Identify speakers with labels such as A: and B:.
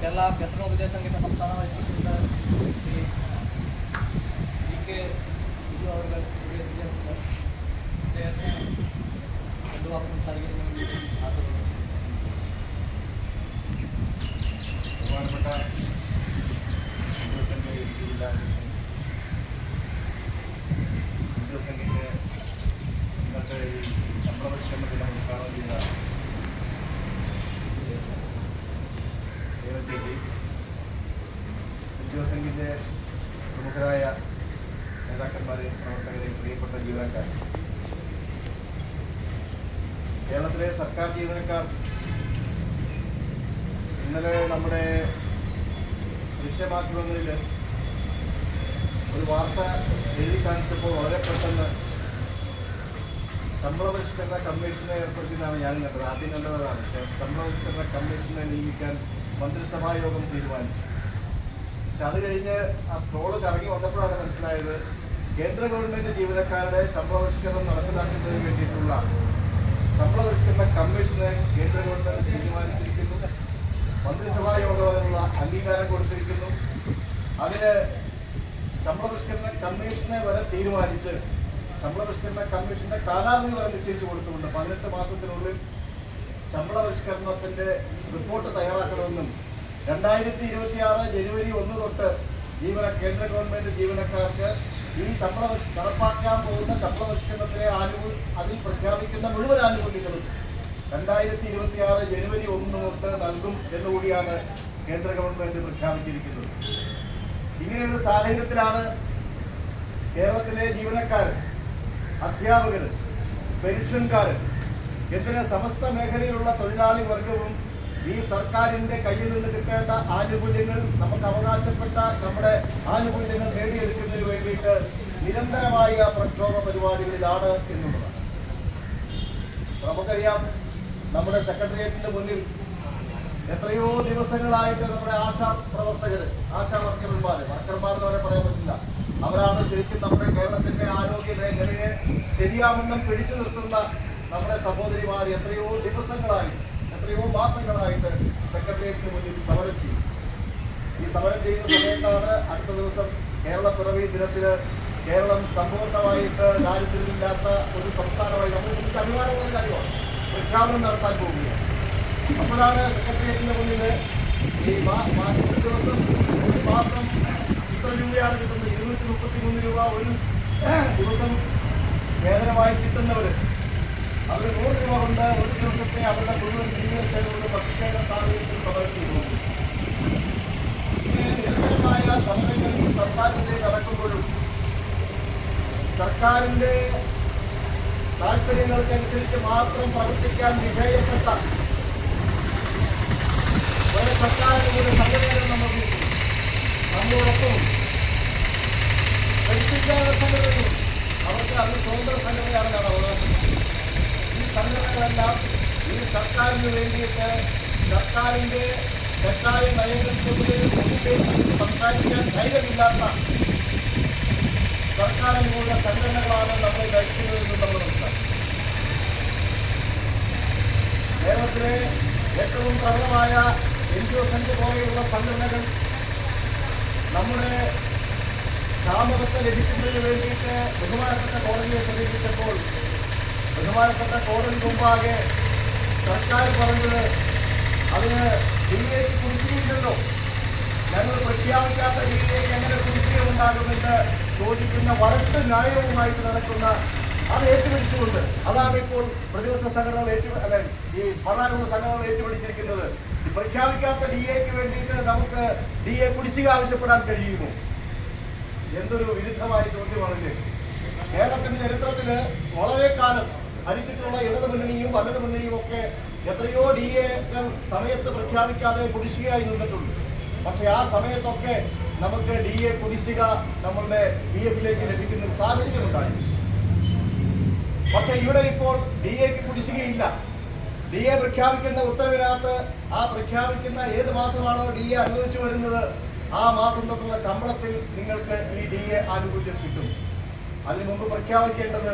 A: കേരള വ്യസന ഉപദേശ സംഘടന സംസ്ഥാന vice president Shri E K Biju അവർ
B: ഹിന്ദുസംഘിന്റെ പ്രമുഖരായ നേതാക്കന്മാരെയും പ്രവർത്തകരെയും പ്രിയപ്പെട്ട ജീവനക്കാർ കേരളത്തിലെ സർക്കാർ ജീവനക്കാർ ഇന്നലെ നമ്മുടെ ദൃശ്യമാധ്യമങ്ങളിൽ ഒരു വാർത്ത എഴുതി കാണിച്ചപ്പോൾ വളരെ പെട്ടെന്ന് ശമ്പള പരിഷ്കരണ കമ്മീഷനെ ഏർപ്പെടുത്തിയെന്നാണ് ഞാൻ കണ്ടത്. ആദ്യം കണ്ടതാണ്. ശമ്പള പരിഷ്കരണ കമ്മീഷനെ നിയമിക്കാൻ മന്ത്രിസഭാ യോഗം തീരുമാനിച്ചു. പക്ഷെ അത് കഴിഞ്ഞ് ആ സ്ക്രോൾ കറങ്ങി വന്നപ്പോഴാണ് മനസ്സിലായത് കേന്ദ്ര ഗവൺമെന്റ് ജീവനക്കാരുടെ ശമ്പള പരിഷ്കരണം നടപ്പിലാക്കുന്നതിന് വേണ്ടിയിട്ടുള്ള ശമ്പള പരിഷ്കരണ കമ്മീഷനെ കേന്ദ്ര ഗവൺമെന്റ് തീരുമാനിച്ചിരിക്കുന്നു. മന്ത്രിസഭാ അതിനുള്ള അംഗീകാരം കൊടുത്തിരിക്കുന്നു. അതിന് ശമ്പള പരിഷ്കരണ കമ്മീഷനെ വരെ തീരുമാനിച്ച് ശമ്പള പരിഷ്കരണ കമ്മീഷന്റെ കാലാവധി വരെ നിശ്ചയിച്ചു കൊടുത്തുകൊണ്ട് പതിനെട്ട് മാസത്തിനുള്ളിൽ ശമ്പള പരിഷ്കരണത്തിന്റെ റിപ്പോർട്ട് തയ്യാറാക്കണമെന്നും രണ്ടായിരത്തി ഇരുപത്തി ആറ് ജനുവരി ഒന്ന് തൊട്ട് ജീവന കേന്ദ്ര ഗവൺമെന്റ് ജീവനക്കാർക്ക് ഈ ശമ്പള നടപ്പാക്കാൻ പോകുന്ന ശമ്പള ആനുകൂല്യ അതിൽ പ്രഖ്യാപിക്കുന്ന മുഴുവൻ ആനുകൂല്യങ്ങളും രണ്ടായിരത്തി ഇരുപത്തി ആറ് ജനുവരി ഒന്ന് തൊട്ട് നൽകും എന്നുകൂടിയാണ് കേന്ദ്ര ഗവൺമെന്റ് പ്രഖ്യാപിച്ചിരിക്കുന്നത്. ഇങ്ങനെയൊരു സാഹചര്യത്തിലാണ് കേരളത്തിലെ ജീവനക്കാർ അധ്യാപകർ പെൻഷൻകാർ എന്തിന് സമസ്ത മേഖലയിലുള്ള തൊഴിലാളി വർഗവും ഈ സർക്കാരിന്റെ കയ്യിൽ നിന്ന് കിട്ടേണ്ട ആനുകൂല്യങ്ങൾ നമുക്ക് അവകാശപ്പെട്ട നമ്മുടെ ആനുകൂല്യങ്ങൾ നേടിയെടുക്കുന്നതിന് വേണ്ടിയിട്ട് നിരന്തരമായ പ്രക്ഷോഭ പരിപാടികളിലാണ് എന്നുള്ളതാണ് നമുക്കറിയാം നമ്മുടെ സെക്രട്ടേറിയറ്റിന്റെ മുന്നിൽ എത്രയോ ദിവസങ്ങളായിട്ട് നമ്മുടെ ആശാ പ്രവർത്തകർ ആശാ വർക്കർമാർ വർക്കർമാർ എന്ന് പറയാൻ പറ്റില്ല. അവരാണ് ശരിക്കും നമ്മുടെ കേരളത്തിന്റെ ആരോഗ്യ മേഖലയെ ശരിയാവണ്ണം പിടിച്ചു നിർത്തുന്ന നമ്മുടെ സഹോദരിമാർ എത്രയോ ദിവസങ്ങളായി എത്രയോ മാസങ്ങളായിട്ട് സെക്രട്ടേറിയറ്റിന് മുന്നിൽ സമരം ചെയ്യും ഈ സമരം ചെയ്യുന്ന സമയത്താണ് അടുത്ത ദിവസം കേരള പിറവി ദിനത്തിൽ കേരളം സമ്പൂർണമായിട്ട് ദാരിദ്ര്യമില്ലാത്ത ഒരു സംസ്ഥാനമായി നമ്മൾ എനിക്ക് അഭിമാനമുള്ള കാര്യമാണ്. പ്രഖ്യാപനം നടത്താൻ പോവുകയാണ്. അപ്പോഴാണ് സെക്രട്ടേറിയറ്റിന്റെ മുന്നിൽ ഈ ഒരു ദിവസം ഒരു മാസം ഇത്ര രൂപയാണ് കിട്ടുന്നത്. ഇരുന്നൂറ്റി മുപ്പത്തി മൂന്ന് രൂപ ഒരു ദിവസം വേതനമായി കിട്ടുന്നവര് അവർ നൂറ് രൂപ കൊണ്ട് ഒരു ദിവസത്തെ അവരുടെ മുഴുവൻ ജീവിത ചെലവുകൾ ഭക്ഷിക്കേണ്ട സാഹചര്യത്തിൽ സമർപ്പിക്കുന്നു. ഇങ്ങനെ നിരന്തരമായ സമരങ്ങൾ ഈ സർക്കാരിന്റെ നടക്കുമ്പോഴും സർക്കാരിന്റെ താല്പര്യങ്ങൾക്കനുസരിച്ച് മാത്രം പ്രവർത്തിക്കാൻ വിധേയപ്പെട്ട ഒരു സർക്കാരിന്റെ ഒരു സംഘടനകൾ നമുക്ക് നമ്മോടൊപ്പം പരിശുദ്ധാന സംഘടനയും സർക്കാരിന് വേണ്ടിയിട്ട് സർക്കാരിന്റെ തെറ്റായ നയങ്ങൾക്കെതിരെ സംസാരിക്കാൻ ധൈര്യമില്ലാത്ത സർക്കാരിനുള്ള സംഘടനകളാണ് നമ്മൾ നയിക്കുന്നതെന്ന് നമ്മൾ കേരളത്തിലെ ഏറ്റവും പ്രബലമായ എൻ ജി ഒ സംഘ പോലെയുള്ള സംഘടനകൾ നമ്മുടെ ക്ഷാമകത്തെ ലഭിക്കുന്നതിന് വേണ്ടിയിട്ട് ബഹുമാനപ്പെട്ട കോടതിയെ സമീപിച്ചപ്പോൾ ബഹുമാനപ്പെട്ട കോടതി മുമ്പാകെ സർക്കാർ പറഞ്ഞത് അതിന് ഡിയിലേക്ക് എക്ക് കുടിശ്ശികയില്ലല്ലോ ഞങ്ങൾ പ്രഖ്യാപിക്കാത്ത ഡിയിലേക്ക് എങ്ങനെ കുടിശ്ശിക ഉണ്ടാകുമെന്ന് ചോദിക്കുന്ന വരട്ട് ന്യായവുമായിട്ട് നടക്കുന്ന അത് ഏറ്റുപിടിച്ചുകൊണ്ട് അതാണ് ഇപ്പോൾ പ്രതിപക്ഷ സംഘടനകൾ ഏറ്റു അല്ലെ ഈ ഭരണകൂട സംഘടനകൾ ഏറ്റുപിടിച്ചിരിക്കുന്നത്. പ്രഖ്യാപിക്കാത്ത ഡി എക്ക് വേണ്ടിയിട്ട് നമുക്ക് ഡി എ കുടിശ്ശിക ആവശ്യപ്പെടാൻ കഴിയുമോ? എന്തൊരു വിരുദ്ധമായ ചോദ്യമാണിത്. കേരളത്തിന്റെ ചരിത്രത്തിൽ വളരെ കാലം ഭരിച്ചിട്ടുള്ള ഇടതു മുന്നണിയും വലതു മുന്നണിയും ഒക്കെ എത്രയോ ഡി എ സമയത്ത് പ്രഖ്യാപിക്കാതെ കുടിശ്ശികയായി നിന്നിട്ടുണ്ട്. പക്ഷെ ആ സമയത്തൊക്കെ നമുക്ക് ഡി എ കുടിശ്ശിക നമ്മളുടെ പി എഫിലേക്ക് ലഭിക്കുന്ന ഒരു സാഹചര്യം ഉണ്ടായി പക്ഷെ ഇവിടെ ഇപ്പോൾ ഡി എക്ക് കുടിശ്ശികയില്ല. ഡി എ പ്രഖ്യാപിക്കുന്ന ഉത്തരവിനകത്ത് ആ പ്രഖ്യാപിക്കുന്ന ഏത് മാസമാണോ ഡി എ അനുവദിച്ചു വരുന്നത് ആ മാസം തൊട്ടുള്ള ശമ്പളത്തിൽ നിങ്ങൾക്ക് ഈ ഡി എ ആനുകൂല്യം കിട്ടും. അതിനു മുമ്പ് പ്രഖ്യാപിക്കേണ്ടത്